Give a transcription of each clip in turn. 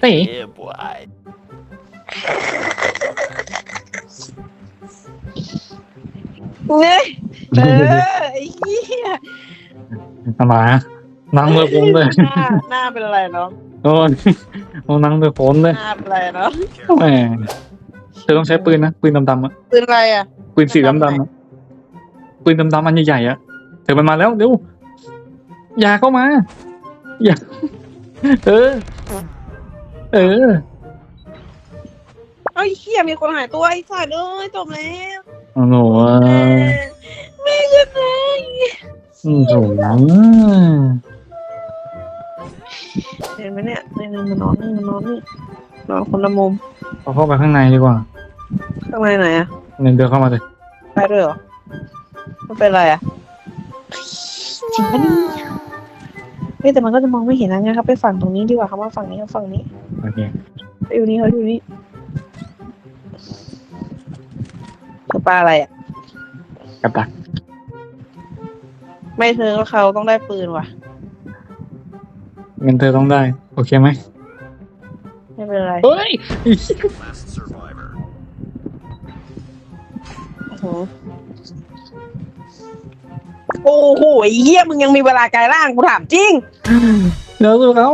เต๋ Yeah, boy. เฮ้ยเออไอ้เหี้ยทำไมอะนั่งเลยผมเลยหน้าหน้าเป็นอะไรเนาะโอ้ยเอานั่งเลยผมเลยหน้าเป็นอะไรเนาะแหมเธอต้องใช้ปืนนะปืนดำๆอะเป็นอะไรอะปืนสีดำๆอะปืนดำๆอันใหญ่ๆอะเธอมันมาแล้วเร็วอย่าเข้ามาอย่าเออ เออ เอ้ยเหี้ยมีคนหายตัวไอ้สัตว์เอ้ยจบแล้วโอ้โหแม่กันเลยโอ้โหเห็นไหมเนี่ยนี่นี่มานอนนี่มานอนนี่นอนคนละมุมเอาเข้าไปข้างในดีกว่า ข้างในไหนอะเนี่ยเดินเข้ามาเลยไปด้วยเหรอมันเป็นอะไรอะจริงปะเนี่ย เฮ้ยแต่มันก็จะมองไม่เห็นนะงั้นครับไปฝั่งตรงนี้ดีกว่าครับว่าฝั่งนี้กับฝั่งนี้โอเคไปอยู่นี่เขาอยู่นี่คือปลาอะไรอะ กับดักไม่เธอก็เขาต้องได้ปืนว่ะ เงินเธอต้องได้ โอเคไหมไม่เป็นไรเฮ้ย Last survivor. โอ้โห โอ้โหไอ้เหี้ยมึงยังมีเวลากายร่างกูถามจริงเดี๋ยวดูเขา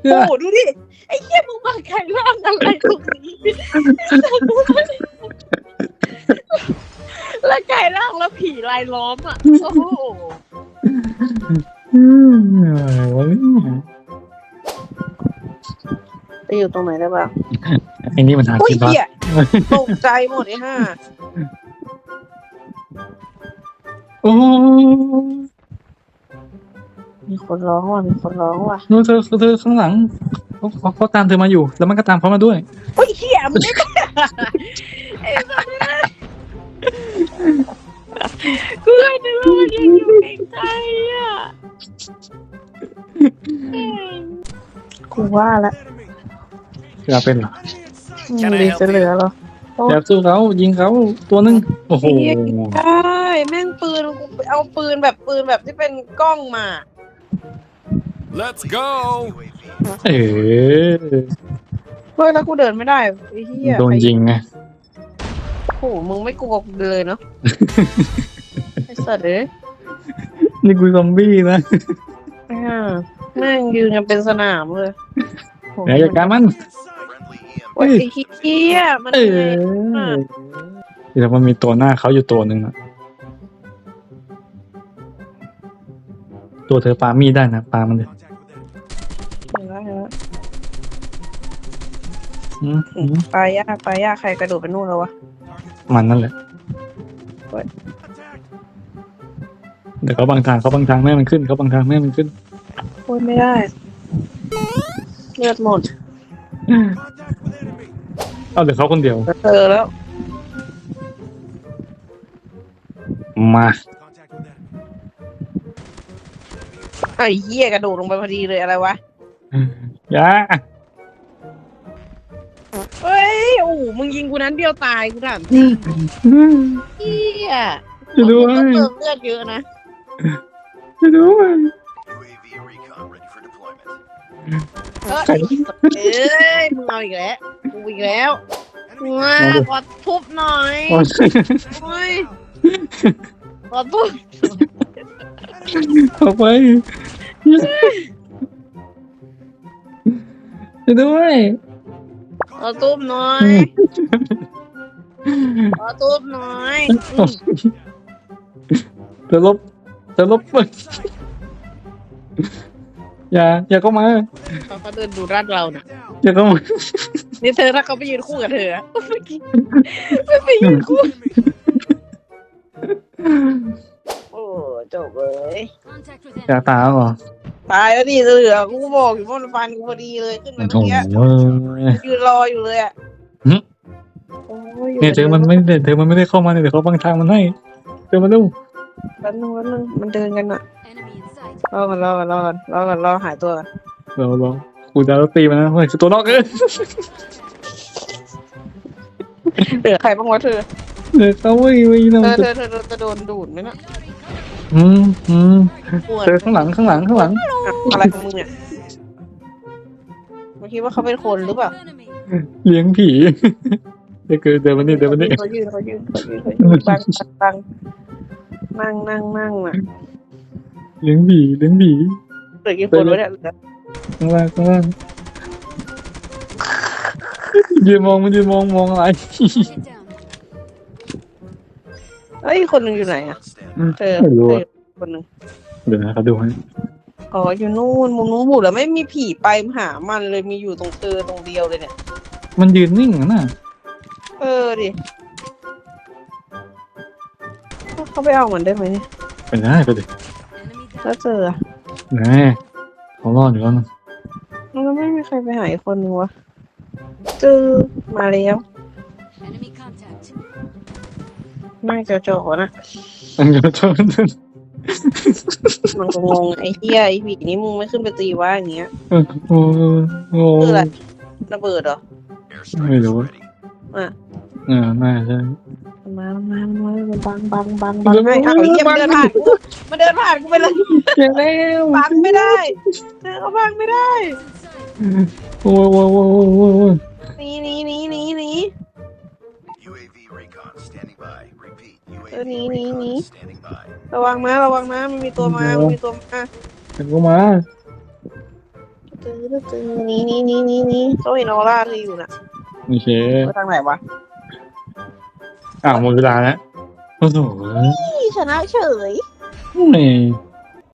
เพื่อโอ้โหดูดิไอ้เหี้ยมึงมากายร่างอะไรตรงนี้แล้วกายร่างแล้วผีลายล้อมอะโอ้โหอืมอะไรวะเนี่ยไปอยู่ตรงไหนได้บ้างไอ้นี่มันหาโอ้ยกินบ้าเหี้ยตกใจหมดไอ้ห่า มีคนร้องว่ะ มีคนร้องว่ะดูเธอเธอข้างหลังเขาเขาเขาตามเธอมาอยู่ แล้วมันก็ตามเขามาด้วย โอ้ยเหี้ยมึงไม่ไอ้สัสเนี่ยกูเลยนึกว่ามันยังอยู่ใกล้ๆอะกูว่าละจะเป็นเหรอมึงดีจะเหลือเหรอ เดี๋ยวสู้เขายิงเขาตัวหนึงโอ้โหใช่แม่งปืนกูไปเอาปืนแบบปืนแบบที่เป็นกล้องมา Let's go! UAV. เออเฮ้ยแล้วกูเดินไม่ได้ไอ้เหี้ยโดนยิงไงโอ้โหมึงไม่กลัวกูเลยเนาะไอ้สัตว์เอ้ยนี่กูซอมบี้นะอ่าแม่งยืนกันเป็นสนามเลยโหเดี๋ยวจัดการมัน Friendly EMP. โอ้ยไอ้เหี้ยมันเอไงอแต่มันมีตัวหน้าเขาอยู่ตัวหนึ่งนะตัวเธอปามีดได้นะปามันเลยเห็นแล้วเห็นแล้วอืมอืมปลายากปลายากใครกระโดดไปนู่นแล้ววะมันนั่นแหละโอ้ยเดี๋ยวเขาบางทางเขาบางทางแม่ให้มันขึ้นเขาบางทางแม่ให้มันขึ้นโอ้ยไม่ได้ เลือดหมด เอาเดี๋ยวเขาคนเดียว เจอแล้ว มา ไอ้เหี้ยกระโดดลงไปพอดีเลยอะไรวะอย่าเฮ้ย โอ้โหมึงยิงกูนั้นเดียวตายกูถามจริงเหี้ยจะด้วยมึงก็เติมเลือดเยอะนะจะด้วย เอ้ยเอ้ยมึงเอาอีกแล้วกูอีกแล้วมาขอทุบหน่อยโอ้ยโอ้ยขอทุบเอาไปจะด้วยขอทุบหน่อยขอทุบหน่อยเธอลบเธอลบ อย่าอย่าเข้ามาเขาก็เดินดูรัดเราน่ะ อย่าเข้ามานี่เธอถ้าเขาไปยืนคู่กับเธออะเมื่อกี้ไม่ไปยืนคู่ โอ้จบเลย Contact with อย่า enemy. ตาเหรอตายแล้วดิเหลือกูบอกอยู่ว่ามันฟันกูพอดีเลยขึ้นไปโอ้เมื่อโห กี้ยืนรออยู่เลยอะหึ โอ้ยเนี่ยเธอมันไม่ได้เธอมันไม่ได้เข้ามาเนี่ยเดี๋ยวเขาบางทางมันให้เธอมาดู แป๊บนึงแป๊บนึงมันเดินกันอะ Enemy in sight. รอกันรอกันรอกันรอกันรอหายตัวกันเราเรากูจะเอาตีมันนะเฮ้ยตัวนอกเอ้ยเหลือใครบ้างวะเธอเดี๋ยวเขาไม่ไม่เธนะอเธอเธอจะโดนดูดไหมน่ะอืมอืมปวดเธอข้างหลังข้างหลังข้างหลังอะไรของมึงเนี่ยมมันคิดว่าเขาเป็นคนหรือเปล่าเลี้ยงผีเดี๋ยวเกิดเดี๋ยววันนี้เดี๋ยววันนี้เขายืนเขายืนเขายืนเขายืนบังบังบังนั่งนั่งนั่งน่ะ เลี้ยงผีเลี้ยงผีเหลือกี่คนวะเนี่ยเหลือข้างล่างข้างล่างยืนมองมันยืนมองมองอะไรเอ้ยคนหนึ่งอยู่ไหนอะ Outstanding. เธอไม่รู้เธอะอคนหนึ่งเดี๋ยวนะเขาดูให้อ๋ออยู่นู่นมุมนู้นบุแล้วไม่มีผีไปหามันเลยมีอยู่ตรงเธอตรงเดียวเลยเนี่ย มันยืนนิ่งอะน่ะเออดิเขาไปเอามันได้ไหมเนี่ยไปได้ไปดิ ถ้าเจออะแน่เขารอดอยู่แล้วนะมันก็ไม่มีใครไปหาอีกคนนึงวะเจอมาแล้ว Enemy contact. นั่งเจ๋อๆนะอันเดียวชนมันก็งงไอ้เหี้ยไอ้ผีนี่มึงไม่ขึ้นไปตีว่าอย่างเงี้ยโอ้โหคืออะไรระเบิดเหรอ Airstrike Hey, is Lord. ready. เออน่าใช่ มามามาบังบังบังบังให้เอาไอ้เหี้ยมันเดินผ่านกูมันเดินผ่านกูไปเลยเก่งแล้วบังไม่ได้เธอเขาบังไม่ได้โอ้ยโอ้ยโอ้ยโอ้ยโอ้ยหนีหนีหนีหนีหนี UAV recon standing by. Repeat. Ờ, ní, UAV ní, ní. recon standing by. ระวังนะระวังนะมันมีตัวมามันมีตัวมาเห็นกูมาตื้อตื้อหนีหนีหนีหนีหนีเขาเห็นออร่าเธออยู่น่ะโอเค ไปทางไหนวะ อะหมดเวลาแล้วโอ้โหนี่ชนะเฉย นี่